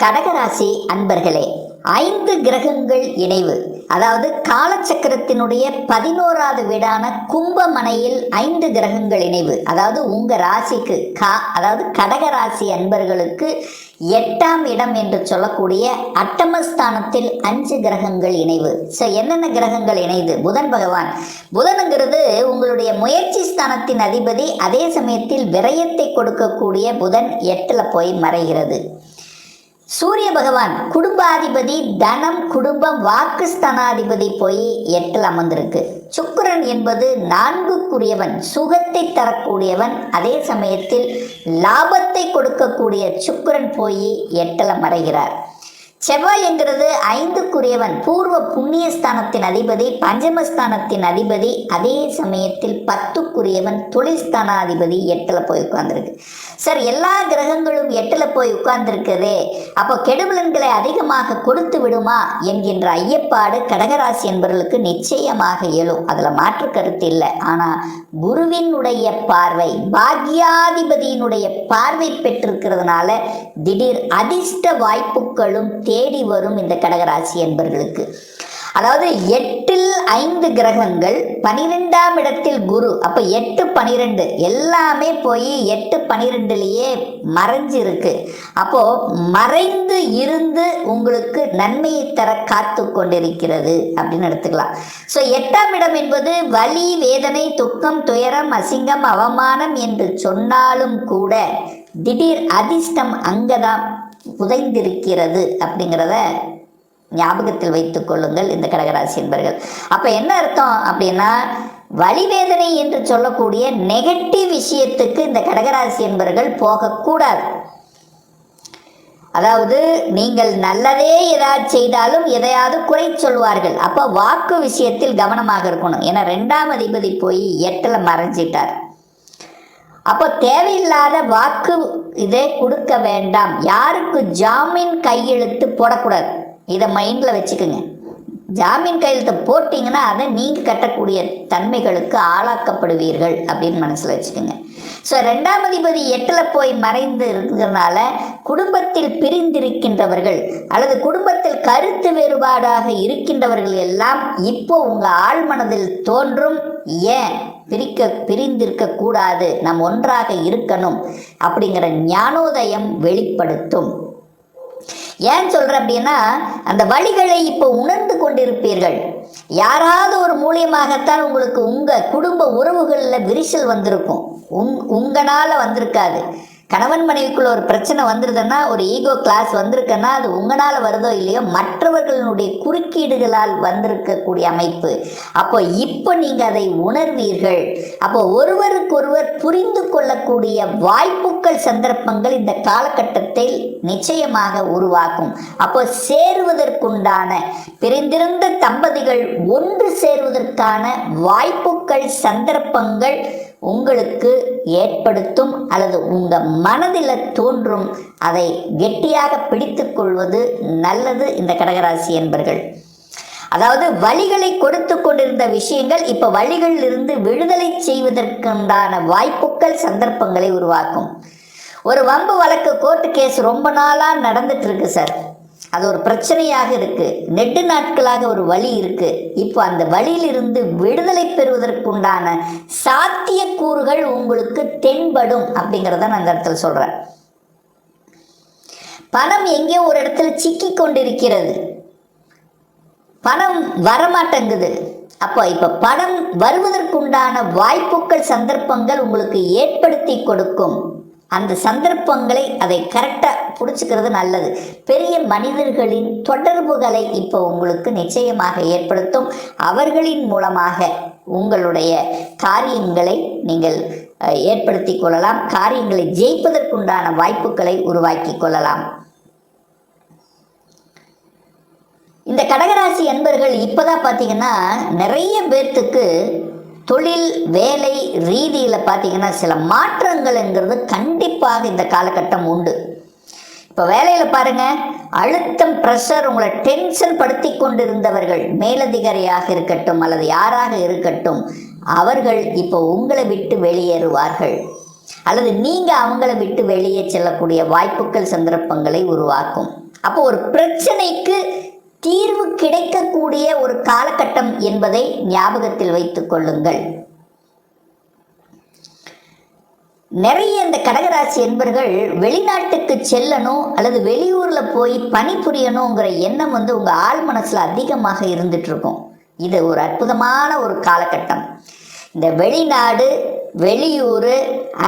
கடகராசி அன்பர்களே ஐந்து கிரகங்கள் இணைவு. அதாவது காலச்சக்கரத்தினுடைய பதினோராவது வீடான கும்பமனையில் ஐந்து கிரகங்கள் இணைவு. அதாவது உங்க ராசிக்கு கா அதாவது கடகராசி அன்பர்களுக்கு எட்டாம் இடம் என்று சொல்லக்கூடிய அட்டமஸ்தானத்தில் அஞ்சு கிரகங்கள் இணைவு. ஸோ என்னென்ன கிரகங்கள் இணைது? புதன் பகவான். புதனுங்கிறது உங்களுடைய முயற்சி ஸ்தானத்தின் அதிபதி அதே சமயத்தில் விரயத்தை கொடுக்கக்கூடிய புதன் எட்டில் போய் மறைகிறது. சூரிய பகவான் குடும்பாதிபதி தனம் குடும்பம் வாக்குஸ்தானாதிபதி போய் எட்டில் அமர்ந்திருக்கு. சுக்கிரன் என்பது நான்குக்குரியவன் சுகத்தை தரக்கூடியவன். அதே சமயத்தில் லாபத்தை கொடுக்கக்கூடிய சுக்கிரன் போய் எட்டில் மறைகிறார் செவ்வாய் என்கிறது ஐந்துக்குரியவன். பூர்வ புண்ணியஸ்தானத்தின் அதிபதி பஞ்சமஸ்தானத்தின் அதிபதி அதே சமயத்தில் பத்துக்குரியவன் தொழில் ஸ்தானாதிபதி எட்டில் போய் உட்கார்ந்துருக்கு. சார் எல்லா கிரகங்களும் எட்டில் போய் உட்கார்ந்துருக்குதே. அப்போ கெடுபலன்களை அதிகமாக கொடுத்து விடுமா என்கின்ற ஐயப்பாடு கடகராசி என்பவர்களுக்கு நிச்சயமாக இயலும் அதில் மாற்று கருத்து இல்லை. ஆனால் குருவினுடைய பார்வை பாக்யாதிபதியினுடைய பார்வை பெற்றிருக்கிறதுனால திடீர் அதிர்ஷ்ட வாய்ப்புகளும் தேடி வரும் இந்த கடகராசி என்பர்களுக்கு அதாவது எட்டில் ஐந்து கிரகங்கள் பனிரெண்டாம் இடத்தில் குரு. அப்போ எட்டு பனிரெண்டு எல்லாமே போய் எட்டு பனிரெண்டுலேயே மறைஞ்சு இருக்கு அப்போ மறைந்து இருந்து உங்களுக்கு நன்மையை தர காத்து கொண்டிருக்கிறது அப்படின்னு எடுத்துக்கலாம். ஸோ எட்டாம் இடம் என்பது வலி வேதனை துக்கம் துயரம் அசிங்கம் அவமானம் என்று சொன்னாலும் கூட திடீர் அதிர்ஷ்டம் அங்கதான் புதைந்திருக்கிறது அப்படிங்கிறத ஞாபகத்தில் வைத்துக் கொள்ளுங்கள் இந்த கடகராசி என்பர்கள். அப்போ என்ன அர்த்தம் அப்படின்னா வலிவேதனை என்று சொல்லக்கூடிய நெகட்டிவ் விஷயத்துக்கு இந்த கடகராசி என்பர்கள் போகக்கூடாது. அதாவது நீங்கள் நல்லதே ஏதாவது செய்தாலும் எதையாவது குறை சொல்வார்கள். அப்போ வாக்கு விஷயத்தில் கவனமாக இருக்கணும். ஏன்னா ரெண்டாம் அதிபதி போய் எட்டில் மறைஞ்சிட்டார். அப்போ தேவையில்லாத வாக்கு இதை கொடுக்க வேண்டாம். யாருக்கு ஜாமீன் கையெழுத்து போடக்கூடாது. இதை மைண்டில் வச்சுக்கோங்க. ஜாமீன் கையெழுத்து போட்டிங்கன்னா அதை நீங்கள் கட்டக்கூடிய தன்மைகளுக்கு ஆளாக்கப்படுவீர்கள் அப்படின்னு மனசில் வச்சுக்கோங்க. ஸோ ரெண்டாம் அதிபதி எட்டில் போய் மறைந்து இருக்கிறதுனால குடும்பத்தில் பிரிந்திருக்கின்றவர்கள் அல்லது குடும்பத்தில் கருத்து வேறுபாடாக இருக்கின்றவர்கள் எல்லாம் இப்போ உங்கள் ஆழ்மனதில் தோன்றும். ஏன்? பிரிக்க பிரிந்திருக்க கூடாது. நாம் ஒன்றாக இருக்கணும் அப்படிங்கிற ஞானோதயம் வெளிப்படுத்தும். ஏன் சொல்கிறேன் அப்படின்னா அந்த வழிகளை இப்போ உணர்ந்து கொண்டிருப்பீர்கள். யாராவது ஒரு மூலியமாகத்தான் உங்களுக்கு உங்கள் குடும்ப உறவுகளில் விரிசல் வந்திருக்கும். உங் உங்களால் வந்திருக்காது. கணவன் மனைவிக்குள்ள ஒரு பிரச்சனை வந்துருதுன்னா ஒரு ஈகோ கிளாஸ் வந்திருக்குன்னா அது உங்களால் வருதோ இல்லையோ மற்றவர்களுடைய குறுக்கீடுகளால் வந்திருக்கக்கூடிய அமைப்பு. அப்போ இப்போ நீங்கள் அதை உணர்வீர்கள். அப்போ ஒருவருக்கொருவர் புரிந்து கொள்ளக்கூடிய வாய்ப்புகள் சந்தர்ப்பங்கள் இந்த காலகட்டத்தில் நிச்சயமாக உருவாக்கும் அப்போ சேருவதற்குண்டான பிரிந்திருந்த தம்பதிகள் ஒன்று சேருவதற்கான வாய்ப்புகள் சந்தர்ப்பங்கள் உங்களுக்கு ஏற்படுத்தும் அல்லது உங்கள் மனதில் தோன்றும் அதை கெட்டியாக பிடித்து கொள்வது நல்லது இந்த கடகராசி என்பர்கள். அதாவது வழிகளை கொடுத்து கொண்டிருந்த விஷயங்கள் இப்போ வழிகளிலிருந்து விடுதலை செய்வதற்குண்டான வாய்ப்புகள் சந்தர்ப்பங்களை உருவாக்கும். ஒரு வம்பு வழக்கு கோர்ட்டு கேஸ் ரொம்ப நாளாக நடந்துட்டு இருக்கு சார் அது ஒரு பிரச்சனையாக இருக்குது நெட்டு நாட்களாக ஒரு வழி இருக்குது இப்போ அந்த வழியிலிருந்து விடுதலை பெறுவதற்குண்டான சாத்தியக்கூறுகள் உங்களுக்கு தென்படும் அப்படிங்கிறத நான் அந்த இடத்துல சொல்கிறேன் பணம் எங்கேயோ ஒரு இடத்துல சிக்கி கொண்டிருக்கிறது. பணம் வரமாட்டேங்குது. அப்போ இப்போ பணம் வருவதற்குண்டான வாய்ப்புகள் சந்தர்ப்பங்கள் உங்களுக்கு ஏற்படுத்தி கொடுக்கும். அந்த சந்தர்ப்பங்களை அதை கரெக்டாக பிடிச்சிக்கிறது நல்லது. பெரிய மனிதர்களின் தொடர்புகளை இப்போ உங்களுக்கு நிச்சயமாக ஏற்படுத்தும். அவர்களின் மூலமாக உங்களுடைய காரியங்களை நீங்கள் ஏற்படுத்தி கொள்ளலாம். காரியங்களை ஜெயிப்பதற்குண்டான வாய்ப்புகளை உருவாக்கி கொள்ளலாம். இந்த கடகராசி அன்பர்கள் இப்போதான் பார்த்தீங்கன்னா நிறைய பேர்த்துக்கு தொழில் வேலை ரீதியில் பார்த்தீங்கன்னா சில மாற்றங்கள்ங்கிறது கண்டிப்பாக இந்த காலகட்டம் உண்டு. இப்போ வேலையில் பாருங்க அழுத்தம் ப்ரெஷர் உங்களை டென்ஷன் படுத்தி கொண்டிருந்தவர்கள் மேலதிகாரியாக இருக்கட்டும் அல்லது யாராக இருக்கட்டும் அவர்கள் இப்போ உங்களை விட்டு வெளியேறுவார்கள். அல்லது நீங்கள் அவங்கள விட்டு வெளியே செல்லக்கூடிய வாய்ப்புகள் சந்தர்ப்பங்களை உருவாக்கும். அப்போ ஒரு பிரச்சனைக்கு தீர்வு கிடைக்கக்கூடிய ஒரு காலகட்டம் என்பதை ஞாபகத்தில் வைத்துக் கொள்ளுங்கள். நிறைய இந்த கடகராசி என்பர்கள் வெளிநாட்டுக்கு செல்லணும் அல்லது வெளியூரில் போய் பணிபுரியணுங்கிற எண்ணம் வந்து உங்கள் ஆள் மனசில் அதிகமாக இருந்துட்டு இருக்கும் இது ஒரு அற்புதமான ஒரு காலகட்டம். இந்த வெளிநாடு வெளியூர்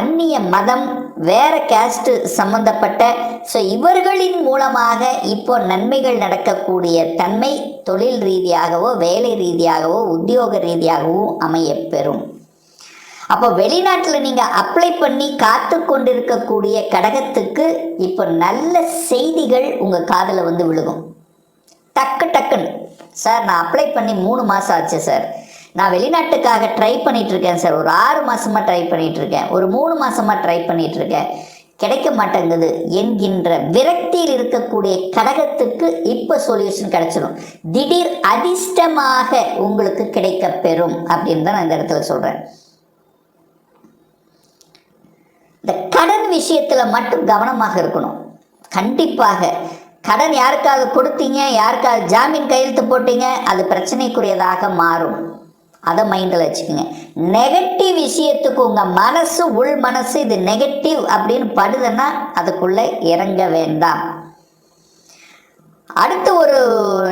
அந்நிய மதம் வேற கேஸ்ட் சம்பந்தப்பட்ட ஸோ இவர்களின் மூலமாக இப்போ நன்மைகள் நடக்கக்கூடிய தன்மை தொழில் ரீதியாகவோ வேலை ரீதியாகவோ உத்தியோக ரீதியாகவோ அமையப்பெறும். அப்போ வெளிநாட்டில் நீங்கள் அப்ளை பண்ணி காத்து கொண்டிருக்கக்கூடிய கடகத்துக்கு இப்போ நல்ல செய்திகள் உங்கள் காதில் வந்து விழுகும். டக்கு டக்குன்னு. சார் நான் அப்ளை பண்ணி மூணு மாதம் ஆச்சு சார். நான் வெளிநாட்டுக்காக ட்ரை பண்ணிட்டு இருக்கேன் சார் ஒரு ஆறு மாசமா ட்ரை பண்ணிட்டு இருக்கேன் ஒரு மூணு மாசமா ட்ரை பண்ணிட்டு இருக்கேன் கிடைக்க மாட்டேங்குது என்கின்ற விரக்தியில் இருக்கக்கூடிய கடகத்துக்கு இப்போ சொல்யூஷன் கிடைச்சிடும் திடீர் அதிர்ஷ்டமாக உங்களுக்கு கிடைக்கப் பெறும் அப்படின்னு தான் நான் இந்த இடத்துல சொல்கிறேன் இந்த கடன் விஷயத்தில் மட்டும் கவனமாக இருக்கணும். கண்டிப்பாக. கடன் யாருக்காவது கொடுத்தீங்க யாருக்காவது ஜாமீன் கையெழுத்து போட்டீங்க அது பிரச்சனைக்குரியதாக மாறும். அதை மைண்டில் வச்சுக்கோங்க. நெகட்டிவ் விஷயத்துக்கு உங்கள் மனசு உள் மனசு இது நெகட்டிவ் அப்படின்னு படுதுன்னா அதுக்குள்ளே இறங்க வேண்டாம். அடுத்து ஒரு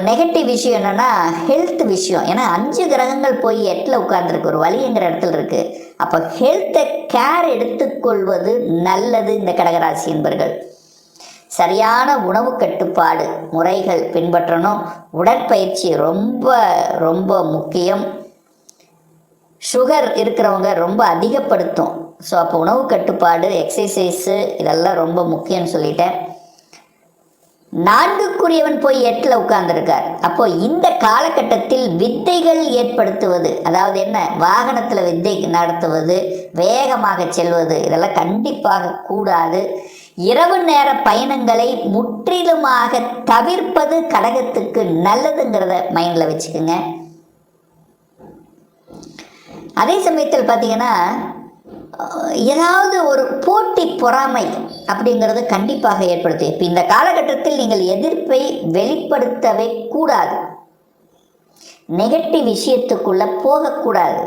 நெகட்டிவ் விஷயம் என்னென்னா ஹெல்த் விஷயம். ஏன்னா அஞ்சு கிரகங்கள் போய் எட்டில் உட்காந்துருக்கு ஒரு வழிங்கிற இடத்துல இருக்குது அப்போ ஹெல்த்தை கேர் எடுத்துக்கொள்வது நல்லது இந்த கடகராசி என்பர்கள். சரியான உணவு கட்டுப்பாடு முறைகள் பின்பற்றணும். உடற்பயிற்சி ரொம்ப ரொம்ப முக்கியம். சுகர் இருக்கிறவங்க ரொம்ப அதிகப்படுத்தும். ஸோ அப்போ உணவு கட்டுப்பாடு எக்ஸசைஸு இதெல்லாம் ரொம்ப முக்கியம்னு சொல்லிட்டேன். நான்குக்குரியவன் போய் எட்டில் உட்கார்ந்துருக்கார். அப்போ இந்த காலகட்டத்தில் வித்தைகள் ஏற்படுத்துவது அதாவது என்ன? வாகனத்தில் வித்தை நடத்துவது வேகமாக செல்வது இதெல்லாம் கண்டிப்பாக கூடாது. இரவு நேர பயணங்களை முற்றிலுமாக தவிர்ப்பது கடகத்துக்கு நல்லதுங்கிறத மைண்டில் வச்சுக்கோங்க. அதே சமயத்தில் பார்த்தீங்கன்னா ஏதாவது ஒரு போட்டி பொறாமை அப்படிங்கிறது கண்டிப்பாக ஏற்படுத்தும். இப்போ இந்த காலகட்டத்தில் நீங்கள் எதிர்ப்பை வெளிப்படுத்தவே கூடாது. நெகட்டிவ் விஷயத்துக்குள்ளே போகக்கூடாது.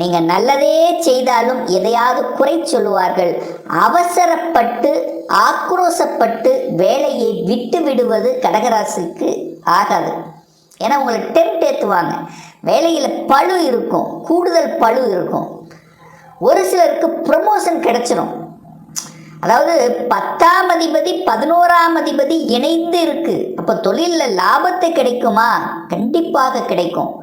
நீங்கள் நல்லதே செய்தாலும் எதையாவது குறை சொல்லுவார்கள். அவசரப்பட்டு ஆக்ரோசப்பட்டு வேலையை விட்டு விடுவது கடகராசிக்கு ஆகாது. ஏன்னா உங்களை டெம்ட் ஏற்றுவாங்க வேலையில் பழு இருக்கும். கூடுதல் பழு இருக்கும். ஒரு சிலருக்கு ப்ரமோஷன் கிடச்சிரும். அதாவது பத்தாம் அதிபதி பதினோராம் அதிபதி இணைந்து இருக்கு. அப்போ தொழிலில் லாபத்தை கிடைக்குமா? கண்டிப்பாக கிடைக்கும்.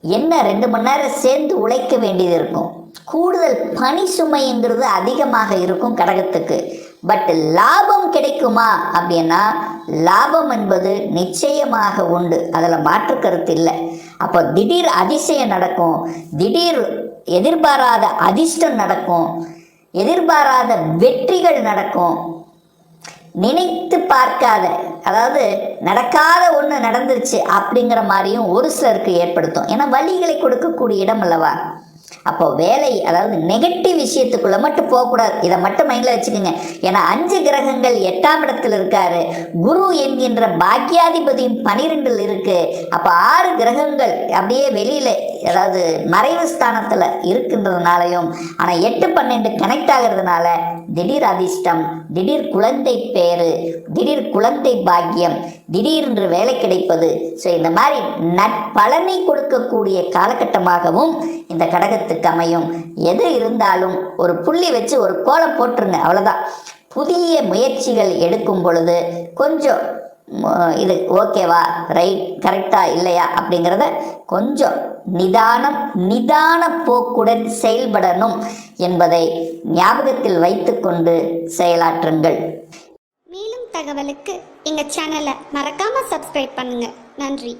என்ன ரெண்டு மணி நேரம் சேர்ந்து உழைக்க வேண்டியது இருக்கும். கூடுதல் பணி சுமைங்கிறது அதிகமாக இருக்கும் கடகத்துக்கு. பட் லாபம் கிடைக்குமா? அப்படின்னா லாபம் என்பது நிச்சயமாக உண்டு. அதில் மாற்று கருத்து இல்லை. அப்போ திடீர் அதிசயம் நடக்கும். திடீர் எதிர்பாராத அதிர்ஷ்டம் நடக்கும். எதிர்பாராத வெற்றிகள் நடக்கும். நினைத்து பார்க்காத அதாவது நடக்காத ஒன்று நடந்துருச்சு அப்படிங்கிற மாதிரியும் ஒரு சிலருக்கு ஏற்படுத்தும். ஏன்னா வழிகளை கொடுக்கக்கூடிய இடம் அல்லவா? அப்போ வேலை அதாவது நெகட்டிவ் விஷயத்துக்குள்ள மட்டும் போகக்கூடாது. இதை மட்டும் மைண்டில் வச்சுக்கோங்க. ஏன்னா அஞ்சு கிரகங்கள் எட்டாம் இடத்தில் இருக்காரு. குரு என்கின்ற பாக்கியாதிபதியும் பனிரெண்டில் இருக்கு. அப்போ ஆறு கிரகங்கள் அப்படியே வெளியில அதாவது மறைவு ஸ்தானத்தில் இருக்கின்றதுனாலையும் ஆனால் எட்டு பன்னெண்டு கனெக்ட் ஆகிறதுனால திடீர் அதிர்ஷ்டம் திடீர் குழந்தை பேரு திடீர் குழந்தை பாக்கியம் திடீரென்று வேலை கிடைப்பது. ஸோ இந்த மாதிரி நற்பலனை கொடுக்கக்கூடிய காலகட்டமாகவும் இந்த கடகத்துக்கு அமையும். எது இருந்தாலும் ஒரு புள்ளி வச்சு ஒரு கோலம் போட்டுருங்க அவ்வளோதான் புதிய முயற்சிகள் எடுக்கும் பொழுது கொஞ்சம் இது ஓகேவா? ரைட் கரெக்டாக இல்லையா? அப்படிங்கிறத கொஞ்சம் நிதானம் நிதான போக்குடன் செயல்படணும் என்பதை ஞாபகத்தில் வைத்துக்கொண்டு செயலாற்றுங்கள். மேலும் தகவலுக்கு எங்கள் சேனலை மறக்காமல் சப்ஸ்கிரைப் பண்ணுங்கள் நன்றி.